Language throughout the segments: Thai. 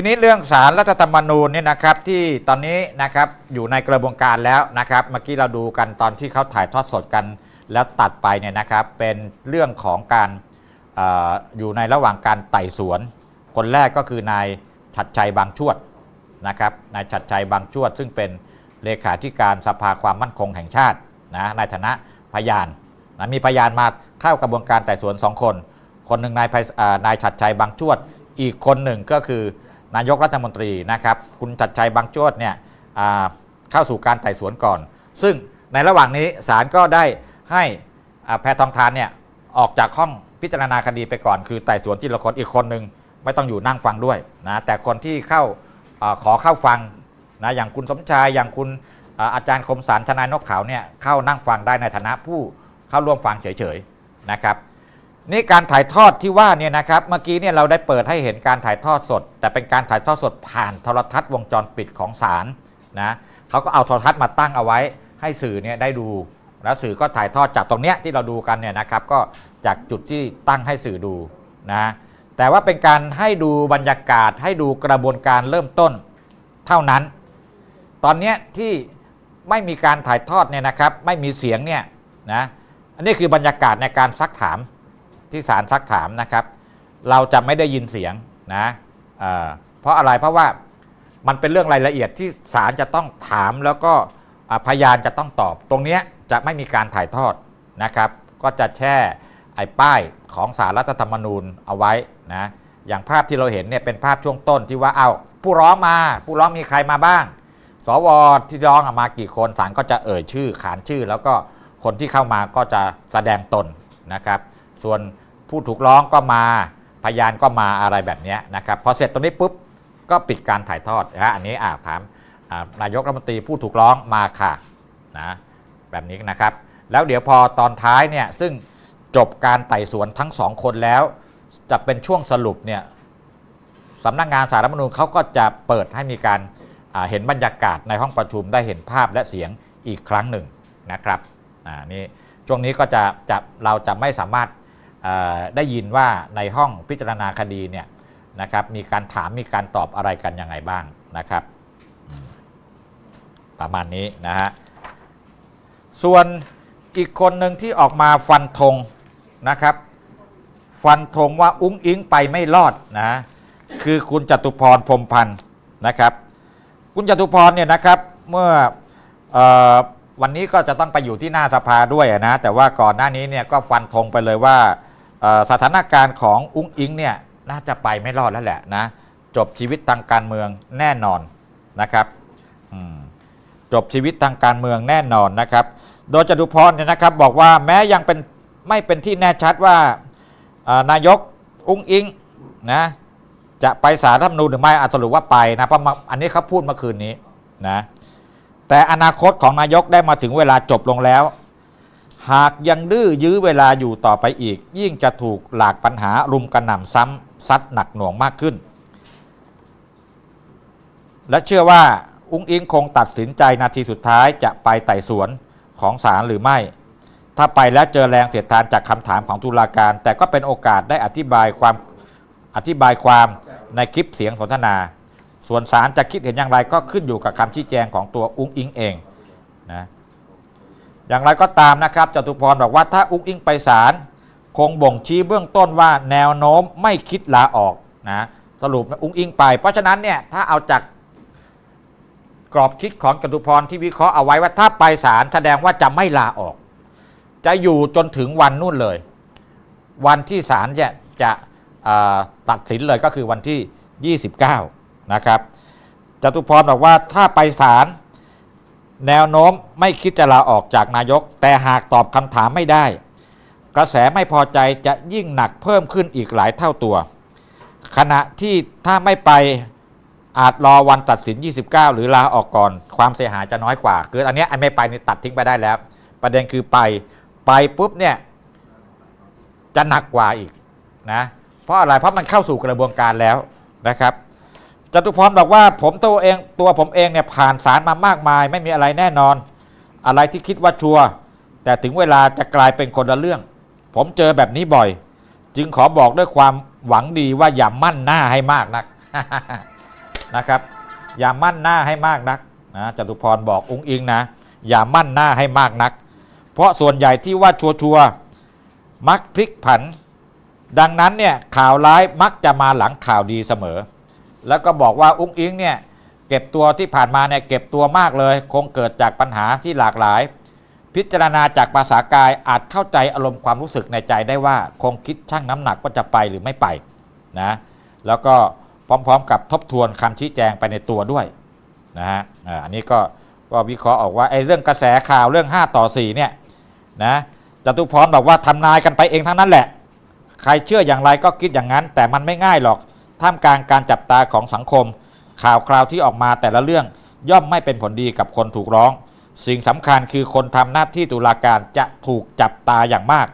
ทีนี้เรื่องสารรัฐธรรมนูญเนี่ยนะครับที่ตอนนี้นะครับอยู่ในกระบวนการแล้วนะครับ เมื่อกี้เราดูกันตอนที่เขาถ่ายทอดสดกัน แล้วตัดไปเนี่ยนะครับเป็นเรื่องของการออยู่ในระหว่างการไต่สวน คนแรกก็คือนายชัดชัยบางชวดนะครับนายชัดชัยบางชวด ซึ่งเป็นเลขาธิการสภาความมั่นคงแห่งชาตินะในฐานะพยานนะมีพยานมาเข้ากระบวนการไต่สวนสองคน คนหนึ่งนายนายชัดชัยบางจวด อีกคนหนึ่งก็คือ นายกรัฐมนตรีนะครับ คุณชัดชัยบางจวดเนี่ยเข้าสู่การไต่สวนก่อน ซึ่งในระหว่างนี้ศาลก็ได้ให้แพทองทานเนี่ยออกจากห้องพิจารณาคดีไปก่อน คือไต่สวนที่ละคนอีกคนหนึ่งไม่ต้องอยู่นั่งฟังด้วยนะแต่คนที่เข้าอขอเข้าฟังนะอย่างคุณสมชายอย่างคุณอาอาจารย์คมสารทนายนกขาวเนี่ยเข้านั่งฟังได้ในฐานะผู้เข้าร่วมฟังเฉยๆนะครับ นี่การถ่ายทอดที่ว่าเนี่ยนะครับเมื่อกี้เนี่ยเราได้เปิดให้เห็นการถ่ายทอดสด แต่เป็นการถ่ายทอดสดผ่านโทรทัศน์วงจรปิดของศาลนะเขาก็เอาโทรทัศน์มาตั้งเอาไว้ ให้สื่อเนี่ยได้ดู แล้วสื่อก็ถ่ายทอดจากตรงเนี้ยที่เราดูกันเนี่ยนะครับ ก็จากจุดที่ตั้งให้สื่อดูนะแต่ว่าเป็นการให้ดูบรรยากาศ ให้ดูกระบวนการเริ่มต้นเท่านั้น ตอนเนี้ยที่ไม่มีการถ่ายทอดเนี่ยนะครับ ไม่มีเสียงเนี่ยนะอันนี้คือบรรยากาศในการซักถาม ที่ศาลซักถามนะครับ เราจะไม่ได้ยินเสียงนะเเพราะอะไรเพราะว่ามันเป็นเรื่องรายละเอียดที่ศาลจะต้องถามแล้วก็พยานจะต้องตอบ ตรงนี้จะไม่มีการถ่ายทอดนะครับ ก็จะแช่ไอ้ป้ายของสารรัฐธรรมนูญเอาไว้นะอย่างภาพที่เราเห็นเนี่ยเป็นภาพช่วงต้นที่ว่าเอาผู้ร้องมา ผู้ร้องมีใครมาบ้าง สวที่ร้องมากี่คนศาลก็จะเอ่ยชื่อขานชื่อ แล้วก็คนที่เข้ามาก็จะแสดงตนนะครับ ส่วนผู้ถูกร้องก็มาพยานก็มาอะไรแบบนี้นะครับพอเสร็จตรงนี้ปุ๊บก็ปิดการถ่ายทอดนะอันนี้อ่าถามนายกรัฐมนตรีผู้ถูกร้องมาค่ะนะแบบนี้นะครับ แล้วเดี๋ยวพอตอนท้ายเนี่ยซึ่งจบการไต่สวนทั้งสองคนแล้ว จะเป็นช่วงสรุปเนี่ยสำนักงานสารรัฐมนูญเขาก็จะเปิดให้มีการเห็นบรรยากาศในห้องประชุมได้เห็นภาพและเสียงอีกครั้งหนึ่งนะครับอ่านี่ช่วงนี้ก็จะจะเราจะไม่สามารถ ได้ยินว่าในห้องพิจารณาคดีเนี่ยนะครับมีการถามมีการตอบอะไรกันยังไงบ้างนะครับ ประมาณนี้นะฮะส่วนอีกคนหนึ่งที่ออกมาฟันธงนะครับ ฟันธงว่าอุ้งอิงไปไม่รอดนะคือคุณจตุพรพรมพันธ์นะครับ คุณจตุพรเนี่ยนะครับเมื่ออวันนี้ก็จะต้องไปอยู่ที่หน้าสภาด้วยนะแต่ว่าก่อนหน้านี้เนี่ยก็ฟันธงไปเลยว่า สถานการณ์ของอุ้งอิงเนี่ยน่าจะไปไม่รอดแล้วแหละนะจบชีวิตทางการเมืองแน่นอนนะครับจบชีวิตทางการเมืองแน่นอนนะครับ โดยจตุพรเนี่ยนะครับบอกว่าแม้ยังเป็นไม่เป็นที่แน่ชัดว่านายกอุ้งอิงนะจะไปสารรัฐธรรมนูญหรือไม่อาสรุปว่าไปนะเพราะมาอันนี้เขาพูดเมื่อคืนนี้นะแต่อนาคตของนายกได้มาถึงเวลาจบลงแล้ว หากยังดื้อยื้อเวลาอยู่ต่อไปอีก ยิ่งจะถูกหลากปัญหารุมกระหน่ำซ้ำซัดหนักหน่วงมากขึ้น และเชื่อว่าอุ้งอิงคงตัดสินใจนาทีสุดท้ายจะไปไต่สวนของศาลหรือไม่ ถ้าไปแล้วเจอแรงเสียดทานจากคำถามของตุลาการ แต่ก็เป็นโอกาสได้อธิบายความอธิบายความในคลิปเสียงสนทนา ส่วนศาลจะคิดเห็นอย่างไรก็ขึ้นอยู่กับคำชี้แจงของตัวอุ้งอิงเองนะ อย่างไรก็ตามนะครับจตุพรบอกว่าถ้าอุ้งอิงไปศาลคงบ่งชี้เบื้องต้นว่าแนวโน้มไม่คิดลาออกนะสรุปอุ้งอิงไป เพราะฉะนั้นเนี่ยถ้าเอาจากกรอบคิดของจตุพรที่วิเคราะห์เอาไว้ว่าถ้าไปศาลแสดงว่าจะไม่ลาออก จะอยู่จนถึงวันนู่นเลย วันที่ศาลจะจะตัดสินเลยก็คือวันที่ 29 นะครับจตุพรบอกว่าถ้าไปศาล แนวโน้มไม่คิดจะลาออกจากนายก แต่หากตอบคำถามไม่ได้ กระแสไม่พอใจจะยิ่งหนักเพิ่มขึ้นอีกหลายเท่าตัว ขณะที่ถ้าไม่ไปอาจรอวันตัดสิน 29 หรือลาออกก่อน ความเสียหายจะน้อยกว่า คืออันนี้ไอ้ไม่ไปนี่ตัดทิ้งไปได้แล้ว ประเด็นคือไปไปปุ๊บเนี่ยจะหนักกว่าอีกนะเพราะอะไรเพราะมันเข้าสู่กระบวนการแล้วนะครับ จตุพรบอกว่าผมตัวเองตัวผมเองเนี่ยผ่านสารมามากมาย ไม่มีอะไรแน่นอน อะไรที่คิดว่าชัวร์แต่ถึงเวลาจะกลายเป็นคนละเรื่อง ผมเจอแบบนี้บ่อย จึงขอบอกด้วยความหวังดีว่าอย่ามั่นหน้าให้มากนักนะครับ อย่ามั่นหน้าให้มากนักนะจตุพรบอกอุ้งอิงนะ อย่ามั่นหน้าให้มากนัก เพราะส่วนใหญ่ที่ว่าชัวชัวมักพลิกผัน ดังนั้นเนี่ยข่าวร้ายมักจะมาหลังข่าวดีเสมอ แล้วก็บอกว่าอุ้งอิงเนี่ยเก็บตัวที่ผ่านมาเนี่ยเก็บตัวมากเลย คงเกิดจากปัญหาที่หลากหลาย พิจารณาจากภาษากายอาจเข้าใจอารมณ์ความรู้สึกในใจได้ว่า คงคิดชั่งน้ำหนักว่าจะไปหรือไม่ไปนะแล้วก็พร้อมๆ กับทบทวนคำชี้แจงไปในตัวด้วยนะฮะอันนี้ก็ก็วิเคราะห์ออกว่าไอ้เรื่องกระแสข่าวเรื่อง 5 ต่อ4เนี่ยนะจตุพรบอกว่าทำนายกันไปเองทั้งนั้นแหละ ใครเชื่ออย่างไรก็คิดอย่างนั้น แต่มันไม่ง่ายหรอก ท่ามกลางการจับตาของสังคม ข่าวคราวที่ออกมาแต่ละเรื่องย่อมไม่เป็นผลดีกับคนถูกร้อง สิ่งสำคัญคือคนทำหน้าที่ตุลาการจะถูกจับตาอย่างมาก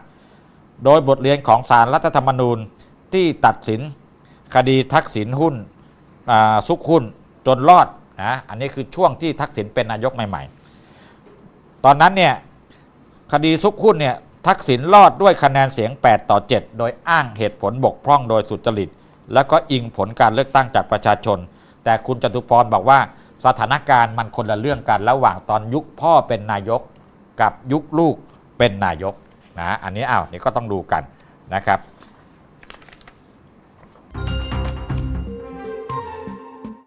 โดยบทเรียนของสารรัฐธรรมนูญที่ตัดสินคดีทักษิณหุ้นซุกหุ้นจนรอดนะอันนี้คือช่วงที่ทักษิณเป็นนายกใหม่ ๆ ตอนนั้นเนี่ยคดีซุกหุ้นเนี่ยทักษิณรอดด้วยคะแนนเสียง 8 ต่อ 7 โดยอ้างเหตุผลบกพร่องโดยสุจริต แล้วก็อิงผลการเลือกตั้งจากประชาชน แต่คุณจตุพรบอกว่าสถานการณ์มันคนละเรื่องกันระหว่างตอนยุคพ่อเป็นนายกกับยุคลูกเป็นนายกนะอันนี้อ้าวนี่ก็ต้องดูกันนะครับ